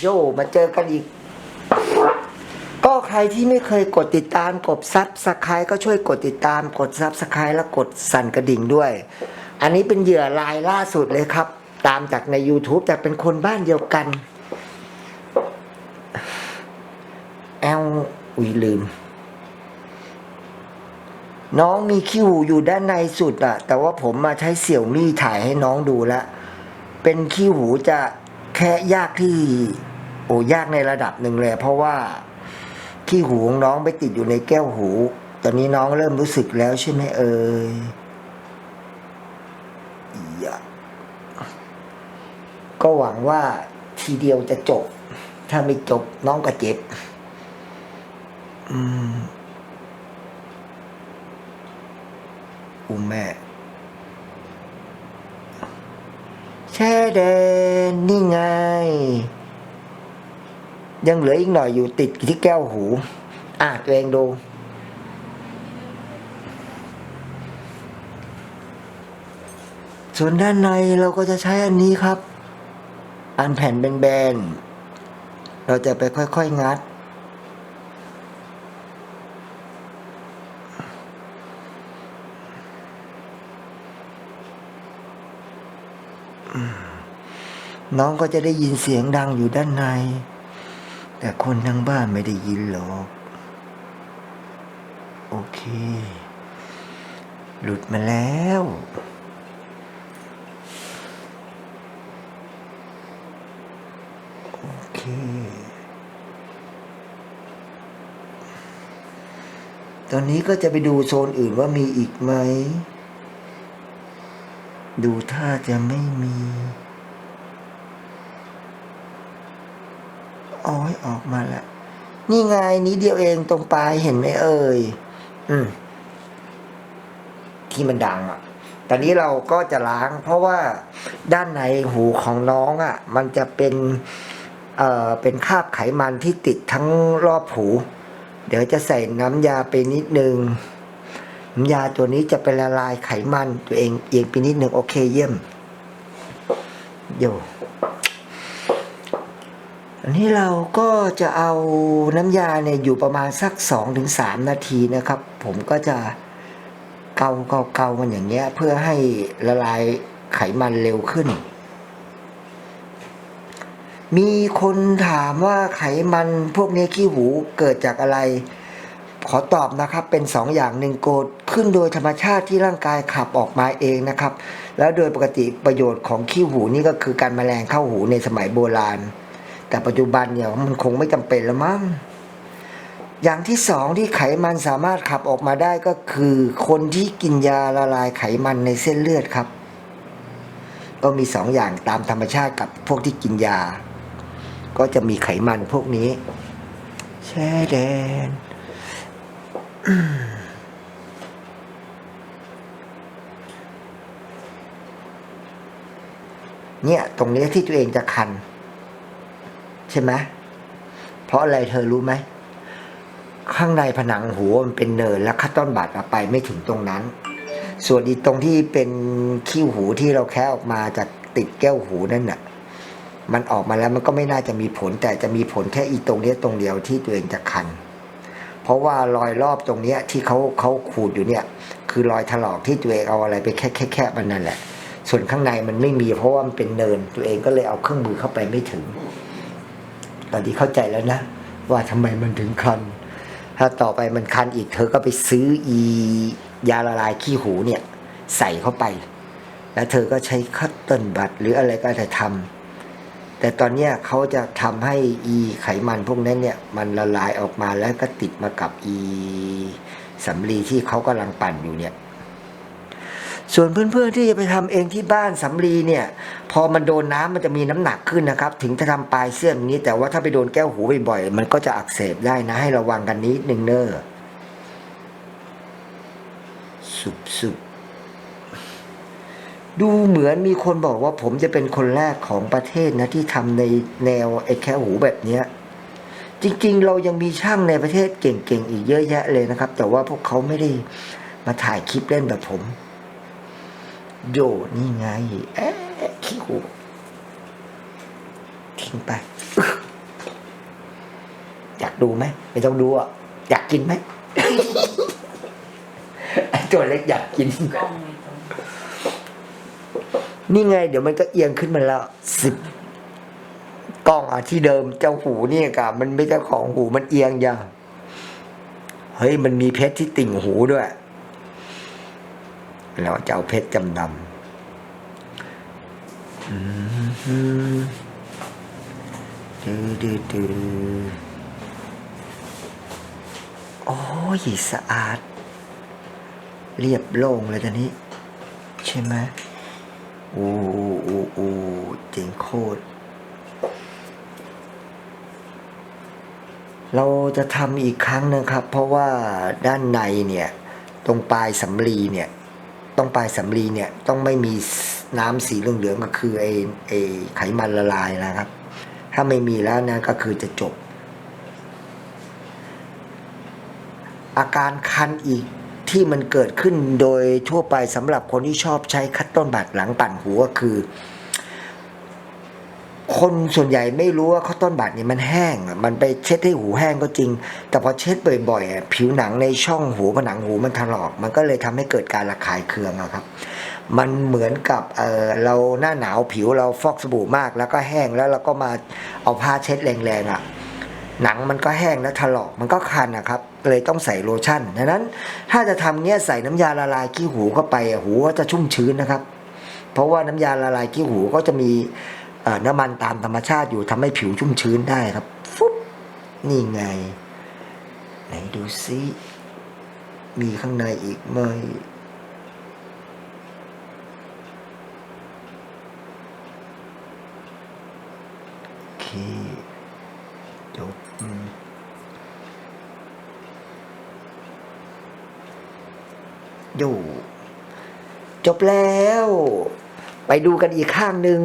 โยมาเจอกันอีก ก็ใครที่ไม่เคยกดติดตามกดซับสไครต์ก็ช่วยกดติดตามกดซับสไครต์แล้วกดสั่นกระดิ่งด้วย อันนี้เป็นเหยื่อรายล่าสุดเลยครับ ตามจากใน YouTube แต่เป็นคนบ้านเดียวกัน แอลอุ้ยลืม น้องมีขี้หูอยู่ด้านในสุดอะแต่ว่าผมมาใช้เสี่ยวมี่ถ่ายให้น้องดูแล้วเป็นขี้หูจะแค่ยากที่ โอ้ยากในระดับหนึ่งเลย เพราะว่าขี้หูของน้องไปติดอยู่ในแก้วหู ตอนนี้น้องเริ่มรู้สึกแล้วใช่ไหมเอ่ยอก็หวังว่าทีเดียวจะจบ ถ้าไม่จบน้องก็เจ็บ อืมอุแม่แช่แดนนี่ไง ยังเหลืออีกหน่อยอยู่ติดที่แก้วหู อะตัวเองดู ส่วนด้านในเราก็จะใช้อันนี้ครับ อันแผ่นแบนๆ เราจะไปค่อยๆ งัด น้องก็จะได้ยินเสียงดังอยู่ด้านใน แต่คนทั้งบ้านไม่ได้ยินหรอก โอเค หลุดมาแล้ว โอเค ตอนนี้ก็จะไปดูโซนอื่นว่ามีอีกไหม ดูท่าจะไม่มี อ้ยออกมาแล้ว นี่ไงนี้เดียวเองตรงปลายเห็นไหมเอ่ย อืม ที่มันดังอะ ตอนนี้เราก็จะล้าง เพราะว่าด้านในหูของน้องอะ มันจะเป็น เอ่อ เป็นคราบไขมันที่ติดทั้งรอบหู เดี๋ยวจะใส่น้ำยาไปนิดนึงน้ำยาตัวนี้จะไปละลายไขมันตัวเองเองไปนิดนึงโอเคเยี่ยมโย อันนี้เราก็จะเอาน้ำยาเนี่ยอยู่ประมาณสักสองถึงสามนาทีนะครับ ผมก็จะเกาเกาเกามันอย่างเงี้ย เพื่อให้ละลายไขมันเร็วขึ้น มีคนถามว่าไขมันพวกนี้ขี้หูเกิดจากอะไร ขอตอบนะครับเป็นสองอย่างหนึ่งโกดขึ้นโดยธรรมชาติที่ร่างกายขับออกมาเองนะครับ แล้วโดยปกติประโยชน์ของขี้หูนี่ก็คือการแมลงเข้าหูในสมัยโบราณ แต่ปัจจุบันเนี่ยมันคงไม่จำเป็นแล้วมั้งอย่างที่สองที่ไขมันสามารถขับออกมาได้ก็คือ คนที่กินยาละลายไขมันในเส้นเลือดครับ ก็มีสองอย่างตามธรรมชาติกับพวกที่กินยา ก็จะมีไขมันพวกนี้แช่แดนเนี่ย ตรงนี้ที่ตัวเองจะคัน ใช่ไหมเพราะอะไรเธอรู้ไหม ข้างในผนังหูมันเป็นเนิน และคัตตอนบาดไปไม่ถึงตรงนั้น ส่วนอีตรงที่เป็นขี้หูที่เราแค่ออกมาจากติดแก้วหูนั่นน่ะ มันออกมาแล้วมันก็ไม่น่าจะมีผล แต่จะมีผลแค่อีตรงนี้ตรงเดียวที่ตัวเองจะคัน เพราะว่ารอยรอบตรงเนี้ยที่เขาเขาขูดอยู่เนี่ย คือรอยถลอกที่ตัวเองเอาอะไรไปแค่แค่แค่มันนั่นแหละ ส่วนข้างในมันไม่มีเพราะว่ามันเป็นเนิน ตัวเองก็เลยเอาเครื่องมือเข้าไปไม่ถึง ตอนนี้เข้าใจแล้วนะ ว่าทำไมมันถึงคัน ถ้าต่อไปมันคันอีก เธอก็ไปซื้ออียาละลายขี้หูเนี่ย ใส่เข้าไป แล้วเธอก็ใช้คัตเติลบัตหรืออะไรก็จะทำแต่ตอนเนี้ยเขาจะทำให้อีไขมันพวกนั้นเนี่ย มันละลายออกมาแล้วก็ติดมากับอีสำลีที่เขากำลังปั่นอยู่เนี่ย ส่วนเพื่อนๆที่จะไปทำเองที่บ้านสำลีเนี่ย พอมันโดนน้ำมันจะมีน้ำหนักขึ้นนะครับ ถึงจะทำปลายเสื้อแบบนี้ แต่ว่าถ้าไปโดนแก้วหูบ่อยๆมันก็จะอักเสบได้นะให้ระวังกันนิดนึงเนอสุบสุบดูเหมือนมีคนบอกว่าผมจะเป็นคนแรกของประเทศนะที่ทำในแนวไอ้แค่หูแบบเนี้ยจริงๆ เรายังมีช่างในประเทศเก่งๆ อีกเยอะแยะเลยนะครับ แต่ว่าพวกเขาไม่ได้มาถ่ายคลิปเล่นแบบผม โยนี่ไงเอ๊ะขี้หูทิ้งไป อยากดูไหมไม่ต้องดูอะ อยากกินไหมไอ้ตัวเล็กอยากกินกล้องไม่ตรงนี่ไง เดี๋ยวมันก็เอียงขึ้นมาแล้วสิบกล้องอะที่เดิมเจ้าหูนี่กะมันไม่เจ้าของหูมันเอียงอย่างเฮ้ยมันมีเพชรที่ติ่งหูด้วย เราจะเอาเพชรจำนำอืดื้อดื้อดื้อโอ้ยสะอาด เรียบโล่งเลยตอนนี้ ใช่ไหมโอ้โอ้โอ้โอ้เจ๋งโคตรเราจะทำอีกครั้งนึงครับ เพราะว่าด้านในเนี่ย ตรงปลายสำลีเนี่ย ตรงปลายสำลีเนี่ยต้องไม่มีน้ำสีเหลืองๆก็คือไอ้ไอ้ไขมันละลายนะครับ ถ้าไม่มีแล้วนะก็คือจะจบ อาการคันอีกที่มันเกิดขึ้นโดยทั่วไปสำหรับคนที่ชอบใช้คัดต้นบาดหลังปั่นหัวคือ คนส่วนใหญ่ไม่รู้ว่าข้าวต้นบัตรเนี่ยมันแห้ง มันไปเช็ดให้หูแห้งก็จริง แต่พอเช็ดบ่อยๆอะผิวหนังในช่องหูผนังหูมันถลอก มันก็เลยทำให้เกิดการระคายเคืองครับ มันเหมือนกับเเราหน้าหนาวผิวเราฟอกสบู่มาก แล้วก็แห้งแล้วเราก็มาเอาผ้าเช็ดแรงๆอะหนังมันก็แห้งแล้วถลอกมันก็คันนะครับ เลยต้องใส่โลชั่นดังนั้น ถ้าจะทำเนี้ยใส่น้ำยาละลายขี้หูเข้าไปหูก็จะชุ่มชื้นนะครับ เพราะว่าน้ำยาละลายขี้หูก็จะมี น้ำมันตามธรรมชาติอยู่ทำให้ผิวชุ่มชื้นได้ครับฟุ๊บนี่ไง ไหนดูซิมีข้างในอีกไหมโอเคจบอืมโยจบแล้ว ไปดูกันอีกข้างหนึ่ง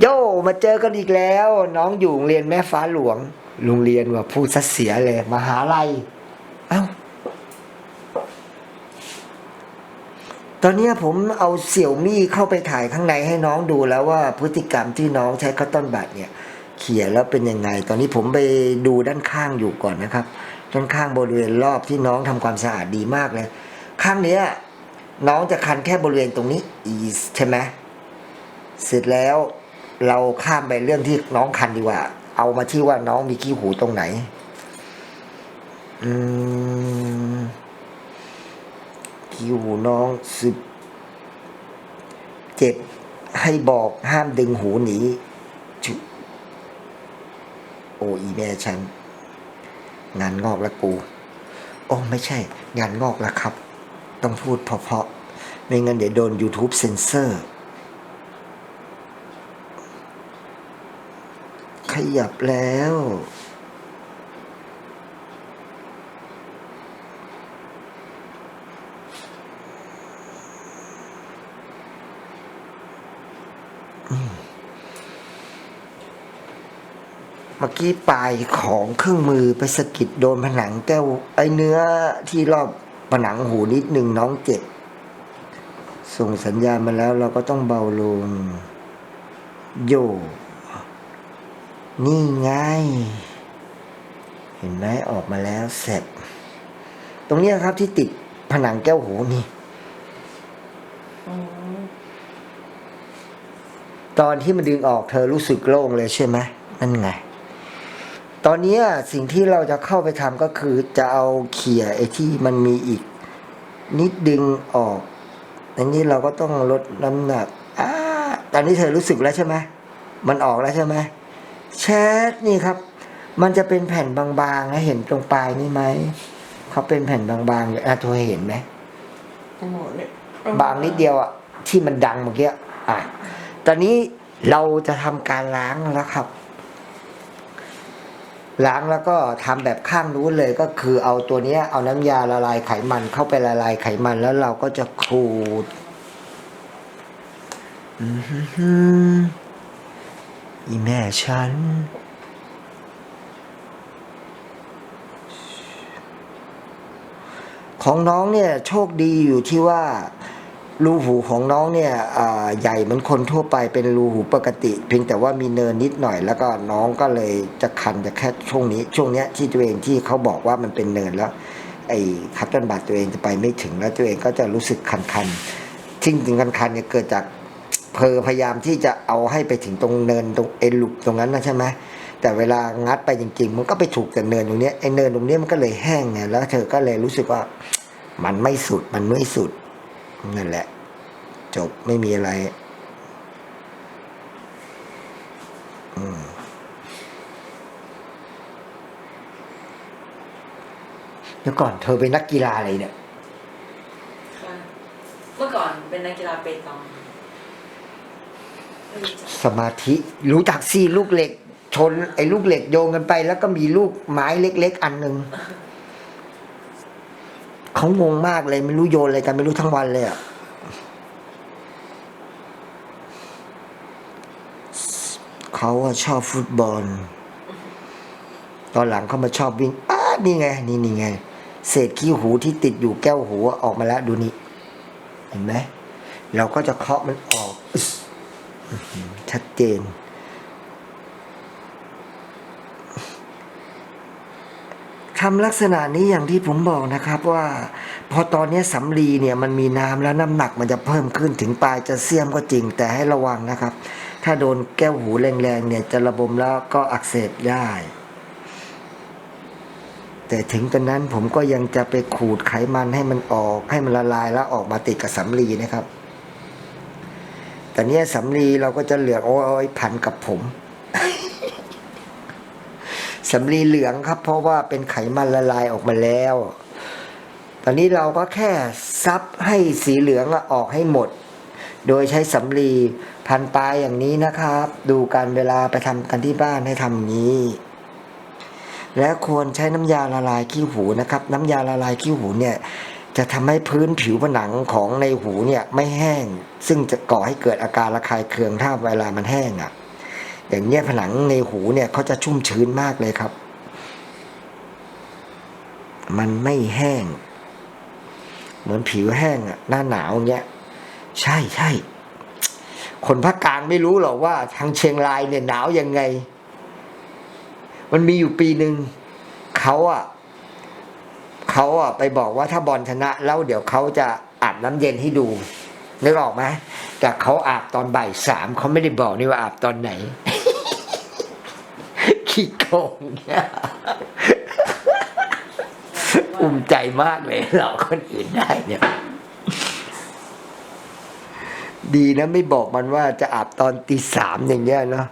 โยมาเจอกันอีกแล้ว น้องอยู่โรงเรียนแม่ฟ้าหลวงโรงเรียนว่าพูดซะเสียเลยมหาลัยเอ้าตอนนี้ผมเอาเสี่ยวมี่เข้าไปถ่ายข้างในให้น้องดูแล้วว่าพฤติกรรมที่น้องใช้คัตตอนบัตรเนี่ย เขียนแล้วเป็นยังไง ตอนนี้ผมไปดูด้านข้างอยู่ก่อนนะครับ ด้านข้างบริเวณรอบที่น้องทำความสะอาดดีมากเลย ข้างเนี้ยน้องจะคันแค่บริเวณตรงนี้อีใช่ไหมเสร็จแล้ว เราข้ามไปเรื่องที่น้องคันดีกว่า เอามาที่ว่าน้องมีขี้หูตรงไหน อืมขี้หูน้องสิบเจ็บให้บอกห้ามดึงหูหนีจุโออีแม่ฉัน งานงอกล้วกูโอ้ไม่ใช่ งานงอกล้วครับ ต้องพูดเพราะๆไม่งั้นเดี๋ยวโดน YouTube เซนเซอร์ ยับแล้ว เมื่อกี้ปลายของเครื่องมือไปสะกิดโดนผนังแก้ว ไอเนื้อที่รอบผนังหูนิดหนึ่งน้องเจ็บ ส่งสัญญาณมาแล้วเราก็ต้องเบาลง โย นี่ไง เห็นไหมออกมาแล้วเสร็จ ตรงนี้ครับที่ติดผนังแก้วหูนี่ตอนที่มันดึงออกเธอรู้สึกโล่งเลยใช่ไหมนั่นไง ตอนนี้สิ่งที่เราจะเข้าไปทำก็คือจะเอาเขี่ยไอ้ที่มันมีอีก นิดดึงออกอันนี้เราก็ต้องลดน้ำหนักอตอนนี้เธอรู้สึกแล้วใช่ไหมมันออกแล้วใช่ไหม แชทนี่ครับ มันจะเป็นแผ่นบางๆนะเห็นตรงปลายนี่ไหมเขาเป็นแผ่นบางๆอยู่อะเธอเห็นไหมหมดเลยบางนิดเดียวอะที่มันดังเมื่อกี้อะตอนนี้เราจะทำการล้างแล้วครับ ล้างแล้วก็ทำแบบข้างนู้นเลยก็คือเอาตัวเนี้ยเอาน้ำยาละลายไขมันเข้าไปละลายไขมันแล้วเราก็จะขูด อีแม่ฉัน ของน้องเนี่ยโชคดีอยู่ที่ว่ารูหูของน้องเนี่ยใหญ่เหมือนคนทั่วไปเป็นรูหูปกติ เพียงแต่ว่ามีเนินนิดหน่อย แล้วก็น้องก็เลยจะคันจะแค่ช่วงนี้ ช่วงเนี้ยที่ตัวเองที่เขาบอกว่ามันเป็นเนินแล้ว ไอ้คัตเติลบัตตัวเองจะไปไม่ถึงแล้วตัวเองก็จะรู้สึกคันๆที่จริงคันๆเนี่ยเกิดจาก เพอพยายามที่จะเอาให้ไปถึงตรงเนินตรงเอลุกตรงนั้นนะใช่ไหมแต่เวลางัดไปจริง ๆ มันก็ไปถูกแต่เนินตรงนี้ไอ้เนินตรงนี้มันก็เลยแห้งไงแล้ว เธอก็เลยรู้สึกว่า มันไม่สุดมันไม่สุดนั่นแหละ จบไม่มีอะไร อืมเดี๋ยวก่อนเธอเป็นนักกีฬาอะไรเนี่ย เมื่อก่อนเป็นนักกีฬาเปตอง สมาธิรู้จักซี่ลูกเหล็ก ชน ไอ้ลูกเหล็กโยงกันไป แล้วก็มีลูกไม้เล็ก ๆ อันหนึ่งเขางงมากเลย ไม่รู้โยนอะไรกันไม่รู้ทั้งวันเลยอะเขาอะชอบฟุตบอล ตอนหลังเขามาชอบวิ่งอ้านี่ไง นี่นี่ไง เศษขี้หูที่ติดอยู่แก้วหูออกมาแล้วดูนี่ เห็นไหมเราก็จะเคาะมันออก ชัดเจนทำลักษณะนี้อย่างที่ผมบอกนะครับว่า พอตอนนี้สำลีเนี่ยมันมีน้ำแล้วน้ำหนักมันจะเพิ่มขึ้นถึงปลายจะเสียมก็จริงแต่ให้ระวังนะครับ ถ้าโดนแก้วหูแรงๆเนี่ยจะระบมแล้วก็อักเสบได้ แต่ถึงตอนนั้นผมก็ยังจะไปขูดไขมันให้มันออก ให้มันละลายแล้วออกมาติดกับสำลีนะครับ แต่เนี้ยสำลีเราก็จะเหลืองโอ้ยพันกับผมสำลีเหลืองครับ เพราะว่าเป็นไขมันละลายออกมาแล้ว ตอนนี้เราก็แค่ซับให้สีเหลืองออกให้หมด โดยใช้สำลีพันปลายอย่างนี้นะครับ ดูการเวลาไปทำกันที่บ้านให้ทำนี้ และควรใช้น้ำยาละลายขี้หูนะครับ น้ำยาละลายขี้หูเนี่ย จะทำให้พื้นผิวผนังของในหูเนี่ยไม่แห้ง ซึ่งจะก่อให้เกิดอาการระคายเคืองถ้าเวลามันแห้งอะ่ะ อย่างเนี้ยผนังในหูเนี่ยเขาจะชุ่มชื้นมากเลยครับ มันไม่แห้ง เหมือนผิวแห้งอะ่ะหน้าหนาวเงี้ย ใช่ใช่คนภาคกลางไม่รู้หรอกว่าทางเชียงรายเนี่ยหนาวยังไง มันมีอยู่ปีหนึ่งเขาอะ เขาอะไปบอกว่าถ้าบอลชนะแล้วเดี๋ยวเขาจะอาบน้ำเย็นให้ดูนึกออกไหมแต่เขาอาบตอนบ่ายสามเขาไม่ได้บอกนี่ว่าอาบตอนไหน ขี้โกงเนี่ยภูมิใจมากเลยหลอกคนอื่นได้เนี่ย ดีนะไม่บอกมันว่าจะอาบตอนตีสามอย่างเงี้ยเนาะ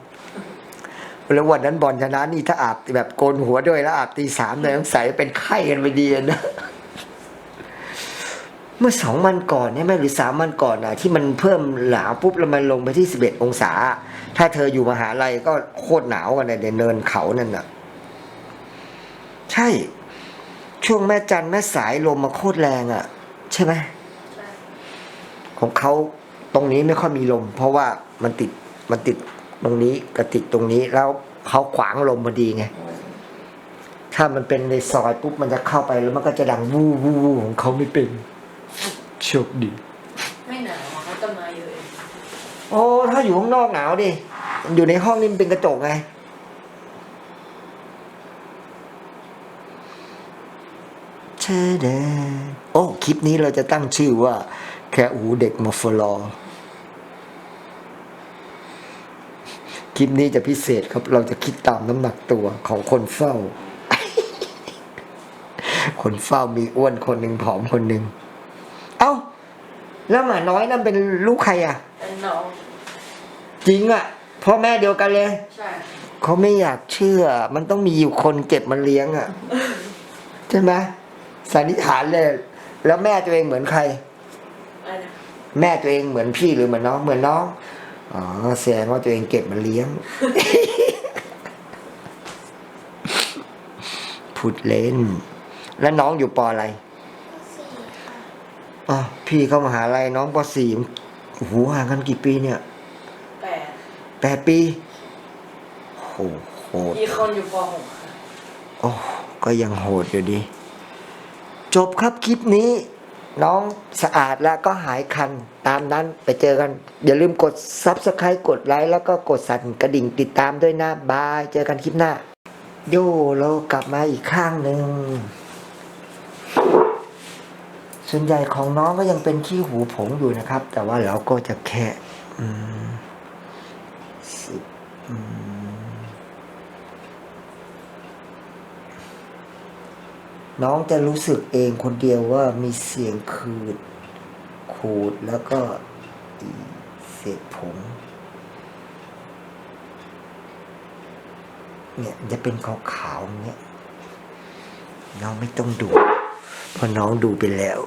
แล้ววันนั้นบอลชนะนี่ถ้าอาบแบบโกนหัวด้วยแล้วอาบตีสามเนี่ยต้องใส่เป็นไข้กันไปดีอะนะเมื่อสองวันก่อนเนี่ยไหมหรือสามวันก่อนอะที่มันเพิ่มหนาวปุ๊บแล้วมันลงไปที่สิบเอ็ดองศา ถ้าเธออยู่มหาลัยก็โคตรหนาวกันเลยในเนินเขานั่นน่ะ ใช่ ช่วงแม่จันทร์แม่สายลมมาโคตรแรงอะใช่ไหมใช่ของเขาตรงนี้ไม่ค่อยมีลม เพราะว่ามันติดมันติด ตรงนี้กับติดตรงนี้แล้วเขาขวางลมพอดีไง ถ้ามันเป็นในซอยปุ๊บมันจะเข้าไปแล้วมันก็จะดังวู้วู้วู้ของเขาไม่เป็นโชคดี ไม่หนาวอะเขาต้นไม้เยอะเองโอ้ถ้าอยู่ข้างนอกหนาวดิอยู่ในห้องนี่มันเป็นกระจกไง เชเดโอ้ คลิปนี้เราจะตั้งชื่อว่า แค่หูเด็กมาฟลอ คลิปนี้จะพิเศษครับ เราจะคิดตามน้ำหนักตัวของคนเฝ้า คนเฝ้ามีอ้วนคนหนึ่งผอมคนหนึ่ง เอ้า แล้วหมาน้อยนั่นเป็นลูกใครอะ เป็นน้อง จริงอะพ่อแม่เดียวกันเลย ใช่ เขาไม่อยากเชื่อ มันต้องมีอยู่คนเก็บมันเลี้ยงอะ ใช่ไหมสันนิษฐานเลย แล้วแม่ตัวเองเหมือนใคร อะไรนะแม่ตัวเองเหมือนพี่หรือเหมือนน้อง เหมือนน้อง อ๋อแสดงว่าตัวเองเก็บมันเลี้ยง พูดเล่น แล้วน้องอยู่ปออะไรอ๋อพี่เข้ามหาลัยน้องปสี่โอ้โหห่างกันกี่ปีเนี่ย แปดแปดปีโหโหดอีกคนอยู่ปหกค่ะโอ้ก็ยังโหดอยู่ดี จบครับคลิปนี้ น้องสะอาดแล้วก็หายคันตามนั้นไปเจอกัน อย่าลืมกด Subscribe กดไลค์แล้วก็กดสั่นกระดิ่งติดตามด้วยนะบายเจอกันคลิปหน้า โยเรากลับมาอีกข้างหนึ่งส่วนใหญ่ของน้องก็ยังเป็นขี้หูผงอยู่นะครับ แต่ว่าเราก็จะแค่อืมสิบอืม น้องจะรู้สึกเองคนเดียวว่ามีเสียงคืดขูดแล้วก็อีเศษผงเนี่ยจะเป็นขาวๆอย่างเงี้ยน้องไม่ต้องดูเพราะน้องดูไปแล้ว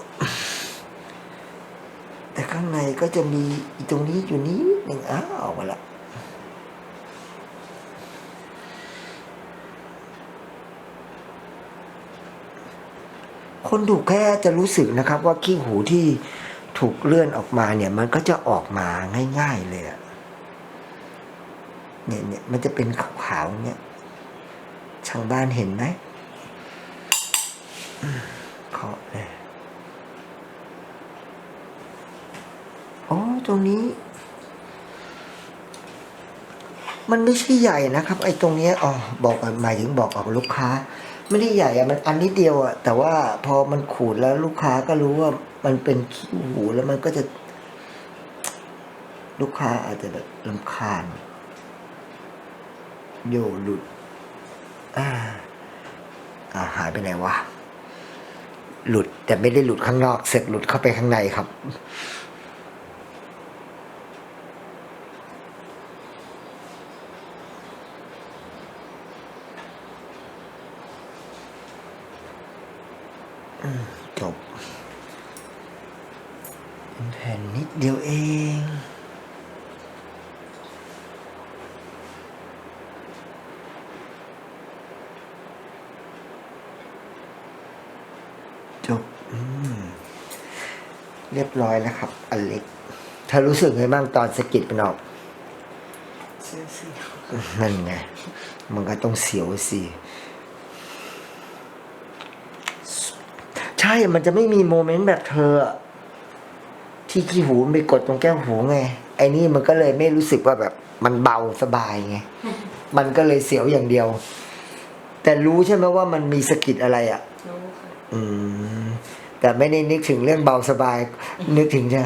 แต่ข้างในก็จะมีตรงนี้อยู่นิดหนึ่งอ้าวออกมาละ คนดูแค่จะรู้สึกนะครับว่าขี้หูที่ถูกเลื่อนออกมาเนี่ยมันก็จะออกมาง่าย ๆเลยอะเนี่ยเนี่ยมันจะเป็นขาวๆเนี่ยชางบ้านเห็นไหมเคาะเลยโอ้ตรงนี้ มันไม่ใช่ใหญ่นะครับ ไอ้ตรงเนี้ยอ๋อบอกหมายถึงบอกกับลูกค้า ไม่ได้ใหญ่อะมันอันนิดเดียวอะแต่ว่าพอมันขูดแล้วลูกค้าก็รู้ว่ามันเป็นขี้หูแล้วมันก็จะ ลูกค้าอาจจะแบบลำคาญ โยหลุด อ่าอ่าหายไปไหนวะหลุดแต่ไม่ได้หลุดข้างนอกเสร็จหลุดเข้าไปข้างในครับ จบเป็นแผ่นนิดเดียวเองจบอืมเรียบร้อยแล้วครับ อเล็กเธอรู้สึกไงบ้างตอนสะกิดมันออกเสียวเสียวนั่นไง มันก็ต้องเสียวสิ ช่มันจะไม่มีโมเมนต์แบบเธออะที่ขี้หูมันไปกดตรงแก้วหูไง ไอ้นี่มันก็เลยไม่รู้สึกว่าแบบมันเบาสบายไง มันก็เลยเสียวอย่างเดียว แต่รู้ใช่ไหมว่ามันมีสะกิดอะไรอะรู้ค่ะอืม แต่ไม่ได้นึกถึงเรื่องเบาสบาย นึกถึงจะ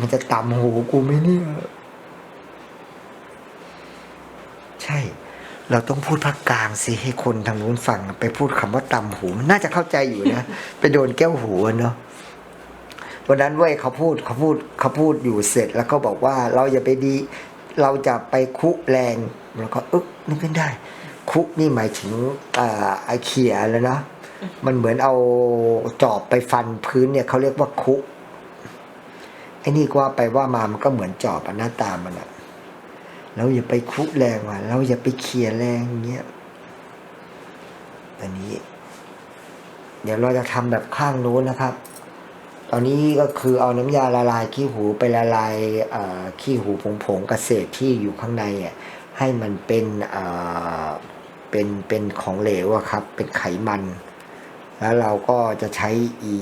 มันจะต่ำหูกูไหมเนี่ย ใช่ เราต้องพูดภาคกลางสิให้คนทางนู้นฟังไปพูดคำว่าต่ำหูมันน่าจะเข้าใจอยู่นะ ไปโดนแก้วหูเนาะวันนั้นเว้ยเขาพูดเขาพูดเขาพูดอยู่เสร็จ แล้วก็บอกว่าเราอย่าไปดี เราจะไปคุแรงแล้วก็อึ๊กนึกขึ้นได้ คุนี่หมายถึงอ่าไอเขียแล้วเนาะมันเหมือนเอาจอบไปฟันพื้นเนี่ยเขาเรียกว่าคุไอ้นี่ก็ว่าไปว่ามามันก็เหมือนจอบอะหน้าตามันอะ เราอย่าไปคุกแรงว่ะ เราอย่าไปเขี่ยแรงอย่างเงี้ยอันนี้ เดี๋ยวเราจะทำแบบข้างนู้นนะครับ ตอนนี้ก็คือเอาน้ำยาละลายขี้หูไปละลายขี้หูผงผงๆเกษตรที่อยู่ข้างในอะให้มันเป็นเป็นเป็นของเหลวอะครับ เป็นไขมัน แล้วเราก็จะใช้อี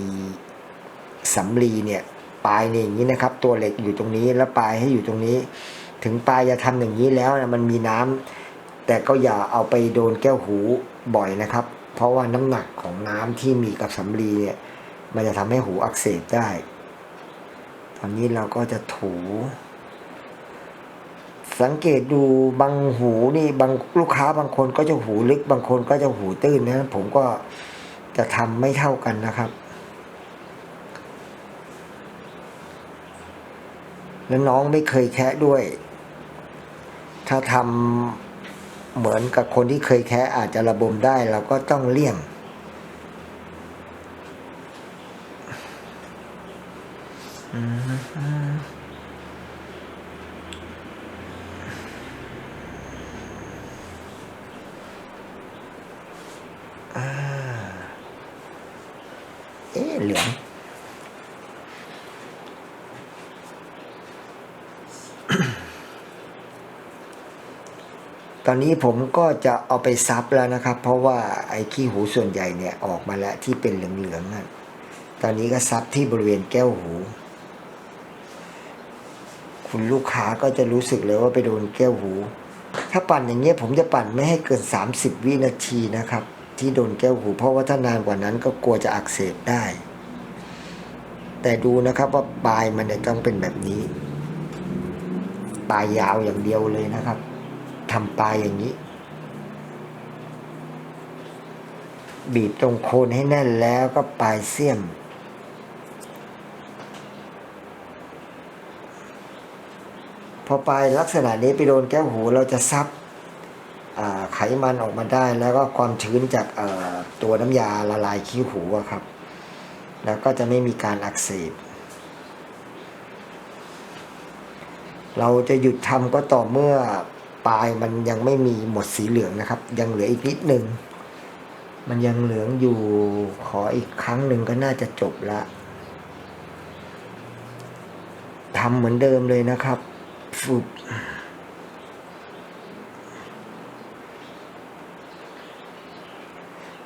สำลีเนี่ยปลายเนี่ยอย่างนี้นะครับ ตัวเหล็กอยู่ตรงนี้แล้วปลายให้อยู่ตรงนี้ ถึงปลายจะทำอย่างนี้แล้วนะมันมีน้ำแต่ก็อย่าเอาไปโดนแก้วหูบ่อยนะครับ เพราะว่าน้ำหนักของน้ำที่มีกับสำลีเนี่ยมันจะทำให้หูอักเสบได้ตอนนี้เราก็จะถู สังเกตดูบางหูนี่บางลูกค้าบางคนก็จะหูลึก บางคนก็จะหูตื้นนะผมก็จะทำไม่เท่ากันนะครับ แล้วน้องไม่เคยแคะด้วย ถ้าทำเหมือนกับคนที่เคยแคะอาจจะระบมได้เราก็ต้องเลี่ยงอ่าเอ๊เหลือง ตอนนี้ผมก็จะเอาไปซับแล้วนะครับ เพราะว่าไอ้ขี้หูส่วนใหญ่เนี่ยออกมาแล้วที่เป็นเหลืองๆนั่นตอนนี้ก็ซับที่บริเวณแก้วหู คุณลูกค้าก็จะรู้สึกเลยว่าไปโดนแก้วหู ถ้าปั่นอย่างเงี้ยผมจะปั่นไม่ให้เกิน 30 วินาทีนะครับ ที่โดนแก้วหู เพราะว่าถ้านานกว่านั้นก็กลัวจะอักเสบได้ แต่ดูนะครับว่าปลายมันเนี่ยต้องเป็นแบบนี้ ปลายยาวอย่างเดียวเลยนะครับ ทำปลายอย่างนี้ บีบตรงโคนให้แน่นแล้วก็ปลายเสี้ยม พอปลายลักษณะนี้ไปโดนแก้วหูเราจะซับไขมันออกมาได้แล้วก็ความชื้นจากตัวน้ำยาละลายขี้หูครับ แล้วก็จะไม่มีการอักเสบ เราจะหยุดทำก็ต่อเมื่อ ปลายมันยังไม่มีหมดสีเหลืองนะครับ ยังเหลืออีกนิดหนึ่งมันยังเหลืองอยู่ขออีกครั้งหนึ่งก็น่าจะจบละทำเหมือนเดิมเลยนะครับฝึก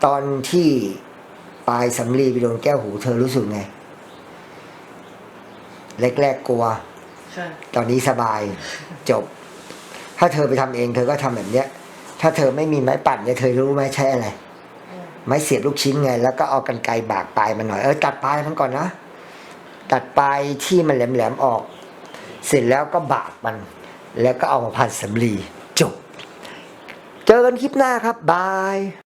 ตอนที่ปลายสำลีไปโดนแก้วหูเธอรู้สึกไง แรกๆกลัวค่ะตอนนี้สบายจบ ถ้าเธอไปทำเองเธอก็ทำแบบเนี้ย ถ้าเธอไม่มีไม้ปั่นเนี่ยเธอรู้ไหมใช้อะไร ไม้เสียบลูกชิ้นไง แล้วก็เอากันไกรบากปลายมันหน่อย เออตัดปลายมันก่อนนะ ตัดปลายที่มันแหลมๆออก เสร็จแล้วก็บากมัน แล้วก็เอามาพันสำลีจบ เจอกันคลิปหน้าครับบาย